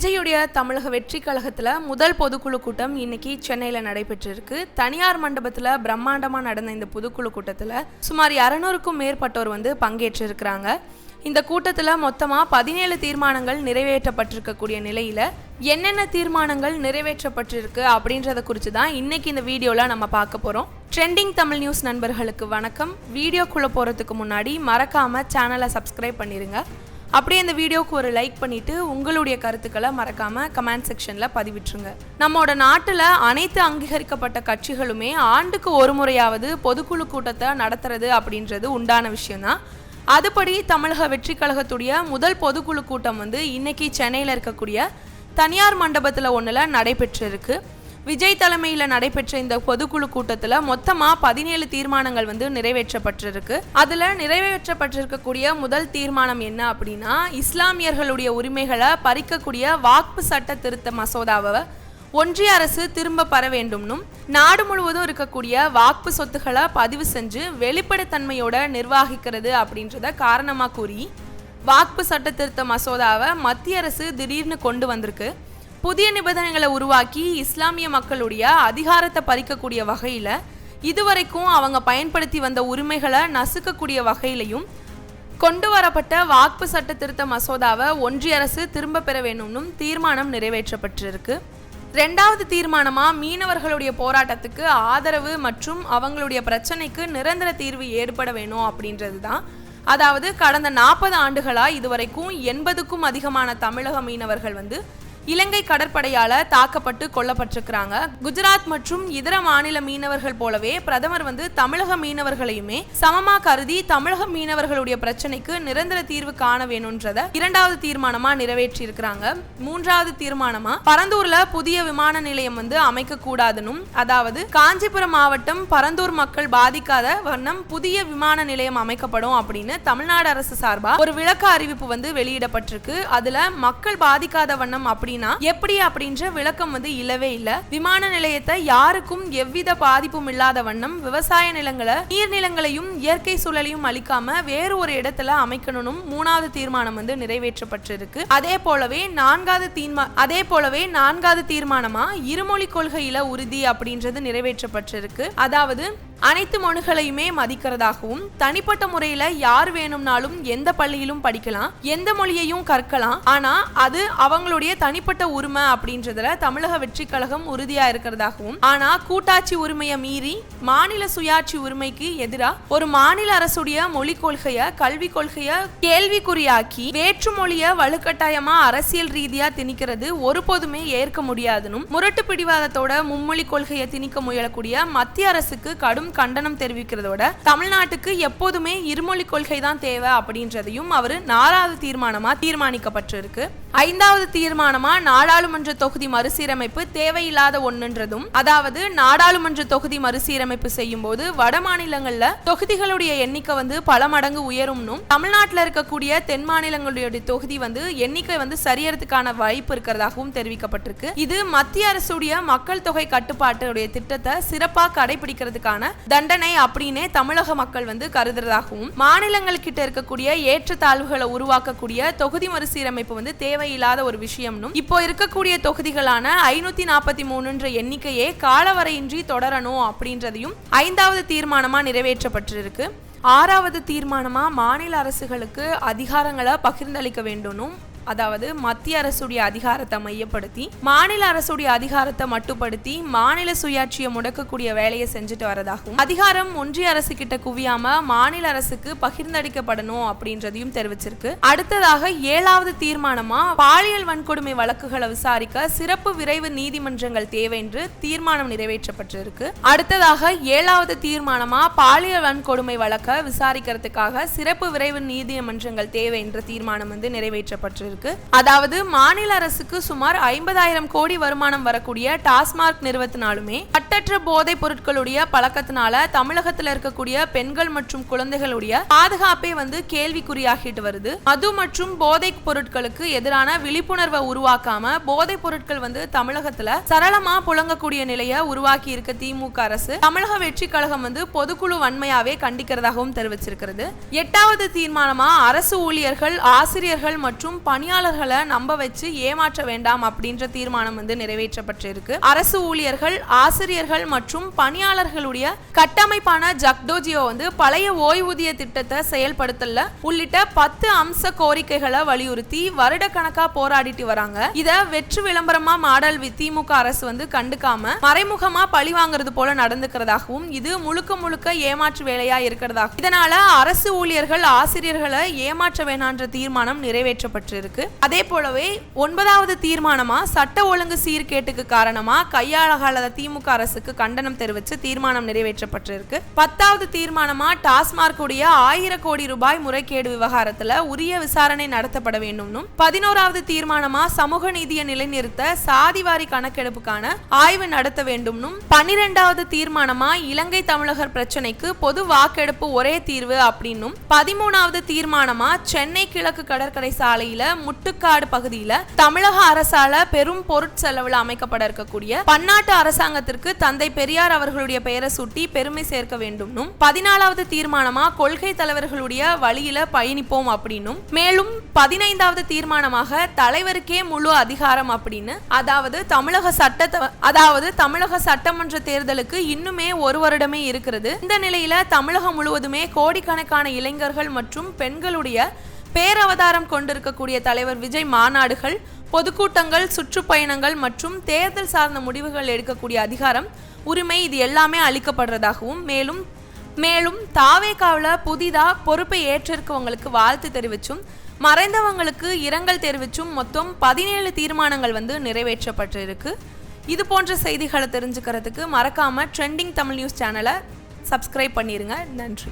விஜயுடைய தமிழக வெற்றி கழகத்தில் முதல் பொதுக்குழு கூட்டம் இன்னைக்கு சென்னையில் நடைபெற்றிருக்கு. தனியார் மண்டபத்தில் பிரம்மாண்டமாக நடந்த இந்த பொதுக்குழு கூட்டத்தில் சுமார் இரநூறுக்கும் மேற்பட்டோர் வந்து பங்கேற்றிருக்கிறாங்க. இந்த கூட்டத்தில் மொத்தமாக பதினேழு தீர்மானங்கள் நிறைவேற்றப்பட்டிருக்கக்கூடிய நிலையில் என்னென்ன தீர்மானங்கள் நிறைவேற்றப்பட்டிருக்கு அப்படின்றத குறித்து தான் இன்னைக்கு இந்த வீடியோவில் நம்ம பார்க்க போகிறோம் ட்ரெண்டிங் தமிழ் நியூஸ் நண்பர்களுக்கு வணக்கம். வீடியோக்குள்ளே போகிறதுக்கு முன்னாடி மறக்காமல் சேனலை சப்ஸ்கிரைப் பண்ணிடுங்க அப்படியே இந்த வீடியோக்கு ஒரு லைக் பண்ணிட்டு உங்களுடைய கருத்துக்களை மறக்காம கமெண்ட் செக்ஷன்ல பதிவிட்டுருங்க. நம்மோட நாட்டுல அனைத்து அங்கீகரிக்கப்பட்ட கட்சிகளுமே ஆண்டுக்கு ஒரு முறையாவது பொதுக்குழு கூட்டத்தை நடத்துறது அப்படின்றது உண்டான விஷயம்தான். அதுபடி தமிழக வெற்றி கழகத்துடைய முதல் பொதுக்குழு கூட்டம் வந்து இன்னைக்கு சென்னையில் இருக்கக்கூடிய தனியார் மண்டபத்தில் ஒன்றில் நடைபெற்றிருக்கு. விஜய் தலைமையில் நடைபெற்ற இந்த பொதுக்குழு கூட்டத்தில் மொத்தமாக பதினேழு தீர்மானங்கள் வந்து நிறைவேற்றப்பட்டிருக்கு. அதில் நிறைவேற்றப்பட்டிருக்கக்கூடிய முதல் தீர்மானம் என்ன அப்படின்னா இஸ்லாமியர்களுடைய உரிமைகளை பறிக்கக்கூடிய வாக்பு சட்ட திருத்த மசோதாவை ஒன்றிய அரசு திரும்ப பெற வேண்டும்னும் நாடு முழுவதும் இருக்கக்கூடிய வாக்பு சொத்துக்களை பதிவு செஞ்சு வெளிப்படைத்தன்மையோட நிர்வாகிக்கிறது அப்படின்றத காரணமாக கூறி வாக்பு சட்ட திருத்த மசோதாவை மத்திய அரசு திடீர்னு கொண்டு வந்திருக்கு. புதிய நிபந்தனைகளை உருவாக்கி இஸ்லாமிய மக்களுடைய அதிகாரத்தை பறிக்கக்கூடிய வகையில் இதுவரைக்கும் அவங்க பயன்படுத்தி வந்த உரிமைகளை நசுக்கக்கூடிய வகையிலையும் கொண்டு வரப்பட்ட வாக்பு சட்ட திருத்த மசோதாவை ஒன்றிய அரசு திரும்ப பெற வேணும்னும் தீர்மானம் நிறைவேற்றப்பட்டிருக்கு. ரெண்டாவது தீர்மானமாக மீனவர்களுடைய போராட்டத்துக்கு ஆதரவு மற்றும் அவங்களுடைய பிரச்சனைக்கு நிரந்தர தீர்வு ஏற்பட வேணும் அப்படின்றது தான் அதாவது கடந்த நாற்பது ஆண்டுகளாக இதுவரைக்கும் எண்பதுக்கும் அதிகமான தமிழக மீனவர்கள் வந்து இலங்கை கடற்படையால தாக்கப்பட்டு கொல்லப்பட்டிருக்கிறாங்க. குஜராத் மற்றும் இதர மாநில மீனவர்கள் போலவே பிரதமர் வந்து தமிழக மீனவர்களையுமே சமமா கருதி தமிழக மீனவர்களுடைய பிரச்சனைக்கு நிரந்தர தீர்வு காண வேணும்ன்றத இரண்டாவது தீர்மானமா நிறைவேற்றி இருக்கிறாங்க மூன்றாவது தீர்மானமா பரந்தூர்ல புதிய விமான நிலையம் வந்து அமைக்க கூடாதுன்னும் அதாவது காஞ்சிபுரம் மாவட்டம் பரந்தூர் மக்கள் பாதிக்காத வண்ணம் புதிய விமான நிலையம் அமைக்கப்படும் அப்படின்னு தமிழ்நாடு அரசு சார்பா ஒரு விளக்க அறிவிப்பு வந்து வெளியிடப்பட்டிருக்கு. அதுல மக்கள் பாதிக்காத வண்ணம் அப்படின்னு எப்படி அப்படின்ற விளக்கம் வந்து இல்லவே இல்ல. விமான நிலையத்தை யாருக்கும் எவ்வித பாதிப்பும் இல்லாத வண்ணம் விவசாய நிலங்களை நீர்நிலங்களையும் இயற்கை சூழலையும் அளிக்காம வேறு ஒரு இடத்துல அமைக்கணும் மூணாவது தீர்மானம் வந்து நிறைவேற்றப்பட்டிருக்கு. அதே போலவே நான்காவது தீர்மா அதே போலவே நான்காவது தீர்மானமா இருமொழி கொள்கையில உறுதி அப்படின்றது நிறைவேற்றப்பட்டிருக்கு. அதாவது அனைத்து மொழிகளையுமே மதிக்கிறதாகவும் தனிப்பட்ட முறையில யார் வேணும்னாலும் எந்த பள்ளியிலும் படிக்கலாம் எந்த மொழியையும் கற்கலாம். ஆனா அது அவங்களுடைய தனி தனிப்பட்ட உரிமை அப்படின்றதுல தமிழக வெற்றி கழகம் உறுதியா இருக்கிறதாகவும் ஆனா கூட்டாட்சி உரிமையை மீறி மாநில சுயாட்சி உரிமைக்கு எதிராக ஒரு மாநில அரசுடைய மொழி கொள்கைய கல்வி கொள்கைய கேள்விக்குறியாக்கி வேற்று மொழிய வலுக்கட்டாயமா அரசியல் ரீதியா திணிக்கிறது ஒருபோதுமே ஏற்க முடியாதுன்னு முரட்டு பிடிவாதத்தோட மும்மொழி கொள்கையை திணிக்க முயலக்கூடிய மத்திய அரசுக்கு கடும் கண்டனம் தெரிவிக்கிறதோட தமிழ்நாட்டுக்கு எப்போதுமே இருமொழி கொள்கை தான் தேவை அப்படின்றதையும் அவர் நாலாவது தீர்மானமா தீர்மானிக்கப்பட்டிருக்கு. ஐந்தாவது தீர்மானமா நாடாளுமன்ற தொகுதி மறுசீரமைப்பு தேவையில்லாத ஒன்றுன்றதும் அதாவது நாடாளுமன்ற தொகுதி மறுசீரமைப்பு செய்யும் போது வட மாநிலங்கள்ல தொகுதிகளுடைய எண்ணிக்கை வந்து பல மடங்கு உயரும்னும் தமிழ்நாட்டில் இருக்கக்கூடிய தென் மாநிலங்களுடைய தொகுதி வந்து எண்ணிக்கை வந்து சரியறதுக்கான வாய்ப்பு இருக்கிறதாகவும் தெரிவிக்கப்பட்டிருக்கு. இது மத்திய அரசுடைய மக்கள் தொகை கட்டுப்பாட்டுடைய திட்டத்தை சிறப்பா கடைபிடிக்கிறதுக்கான தண்டனை அப்படின்னே தமிழக மக்கள் வந்து கருதுறதாகவும் மாநிலங்கள் கிட்ட இருக்கக்கூடிய ஏற்றத்தாழ்வுகளை உருவாக்கக்கூடிய தொகுதி மறுசீரமைப்பு வந்து தேவையில்லாத ஒரு விஷயம்னும் இப்போ இருக்கக்கூடிய தொகுதிகளான ஐநூத்தி நாற்பத்தி மூணுன்ற எண்ணிக்கையே காலவரையின்றி தொடரணும் அப்படின்றதையும் ஐந்தாவது தீர்மானமா நிறைவேற்றப்பட்டிருக்கு. ஆறாவது தீர்மானமா மாநில அரசுகளுக்கு அதிகாரங்களை பகிர்ந்தளிக்க வேண்டும்னும் அதாவது மத்திய அரசுடைய அதிகாரத்தை மையப்படுத்தி மாநில அரசுடைய அதிகாரத்தை மட்டுப்படுத்தி மாநில சுயாட்சியை முடக்கக்கூடிய வேலையை செஞ்சுட்டு வரதாகவும் அதிகாரம் ஒன்றிய அரசு கிட்ட குவியாம மாநில அரசுக்கு பகிர்ந்தளிக்கப்படணும் அப்படின்றதையும் தெரிவிச்சிருக்கு. அடுத்ததாக ஏழாவது தீர்மானமா பாலியல் வன்கொடுமை வழக்குகளை விசாரிக்க சிறப்பு விரைவு நீதிமன்றங்கள் தேவை என்று தீர்மானம் நிறைவேற்றப்பட்டிருக்கு. அடுத்ததாக ஏழாவது தீர்மானமா பாலியல் வன்கொடுமை வழக்க விசாரிக்கிறதுக்காக சிறப்பு விரைவு நீதிமன்றங்கள் தேவை என்ற தீர்மானம் வந்து நிறைவேற்றப்பட்டிருக்கு. இருக்கு. அதாவது மாநில அரசுக்கு சுமார் ஐம்பதாயிரம் கோடி வருமானம் வரக்கூடிய டாஸ்மார்க் நிறுவத்தினாலுமே கட்டற்ற போதைப் பொருட்களுடைய பழக்கத்தினால தமிழகத்துல இருக்கக்கூடிய பெண்கள் மற்றும் குழந்தைகளுடைய பாதுகாப்பே வந்து கேள்விக்குறியாகிட்டு வருது. மது மற்றும் போதைப் பொருட்களுக்கு எதிரான விழிப்புணர்வை உருவாக்காம போதைப் பொருட்கள் வந்து தமிழகத்துல சரளமா புழங்கக்கூடிய நிலையை உருவாக்கி இருக்க திமுக அரசு. தமிழக வெற்றி கழகம் வந்து பொதுக்குழு வன்மையாவே கண்டிக்கிறதாகவும் தெரிவிச்சிருக்கிறது. எட்டாவது தீர்மானமா அரசு ஊழியர்கள் ஆசிரியர்கள் மற்றும் பணி பணியாளர்களை நம்ப வச்சு ஏமாற்ற வேண்டாம் அப்படின்ற தீர்மானம் வந்து நிறைவேற்றப்பட்டிருக்கு. அரசு ஊழியர்கள் ஆசிரியர்கள் மற்றும் பணியாளர்களுடைய கட்டமைப்பான ஜக்டோஜியோ வந்து பழைய ஓய்வூதிய திட்டத்தை செயல்படுத்தல உள்ளிட்ட பத்து அம்ச கோரிக்கைகளை வலியுறுத்தி வருடக்கணக்கா போராடிட்டு வராங்க. இத வெற்று விளம்பரமா மாடல் வி- திமுக அரசு வந்து கண்டுக்காம மறைமுகமா பழி வாங்குறது போல நடந்துக்கிறதாகவும் இது முழுக்க முழுக்க ஏமாற்று வேலையா இருக்கிறதாகவும். இதனால அரசு ஊழியர்கள் ஆசிரியர்களை ஏமாற்ற வேணான்ற தீர்மானம் நிறைவேற்றப்பட்டிருக்கு. அதே போலவே ஒன்பதாவது தீர்மானமா சட்ட ஒழுங்கு சீர்கேட்டுக்கு காரணமா கையாளகால திமுக அரசுக்கு கண்டனம் தெரிவித்து தீர்மானம் நிறைவேற்றப்பட்டிருக்கு. பத்தாவது தீர்மானமா டாஸ்மார்க் உடைய ஆயிரம் கோடி ரூபாய் முறைகேடு விவகாரத்துல உரிய விசாரணை நடத்தப்பட வேண்டும்னும் பதினோராவது தீர்மானமா சமூக நீதியை நிலைநிறுத்த சாதிவாரி கணக்கெடுப்புக்கான ஆய்வு நடத்த வேண்டும்னும் பன்னிரெண்டாவது தீர்மானமா இலங்கை தமிழகர் பிரச்சனைக்கு பொது வாக்கெடுப்பு ஒரே தீர்வு அப்படின்னும் பதிமூணாவது தீர்மானமா சென்னை கிழக்கு கடற்கரை சாலையில முட்டுக்காடு பகுதியில தமிழக அரசால பெரும் பொருட்செலவில் அமைக்கப்பட இருக்கக்கூடிய பன்னாட்டு அரசாங்கத்திற்கு தந்தை பெரியார் அவர்களுடைய பெயரை சூட்டி பெருமை சேர்க்க வேண்டும்னும் பதினாலாவது தீர்மானமா கொள்கை தலைவர்களுடைய வழியில பயணிப்போம் அப்படின்னும் மேலும் பதினைந்தாவது தீர்மானமாக தலைவருக்கே முழு அதிகாரம் அப்படின்னு அதாவது தமிழக சட்டத்தை அதாவது தமிழக சட்டமன்ற தேர்தலுக்கு இன்னுமே ஒரு வருடமே இருக்கிறது. இந்த நிலையில தமிழகம் முழுவதுமே கோடிக்கணக்கான இளைஞர்கள் மற்றும் பெண்களுடைய பேரவதாரம் கொண்டிருக்கக்கூடிய தலைவர் விஜய் மாநாடுகள் பொதுக்கூட்டங்கள் சுற்றுப்பயணங்கள் மற்றும் தேர்தல் சார்ந்த முடிவுகள் எடுக்கக்கூடிய அதிகாரம் உரிமை இது எல்லாமே அளிக்கப்படுறதாகவும் மேலும் மேலும் தாவேக்காவில் புதிதாக பொறுப்பை ஏற்றிருக்கவங்களுக்கு வாழ்த்து தெரிவிச்சும் மறைந்தவங்களுக்கு இரங்கல் தெரிவிச்சும் மொத்தம் பதினேழு தீர்மானங்கள் வந்து நிறைவேற்றப்பட்டிருக்கு. இது போன்ற செய்திகளை தெரிஞ்சுக்கிறதுக்கு மறக்காம ட்ரெண்டிங் தமிழ் நியூஸ் சேனலை சப்ஸ்கிரைப் பண்ணிடுங்க நன்றி.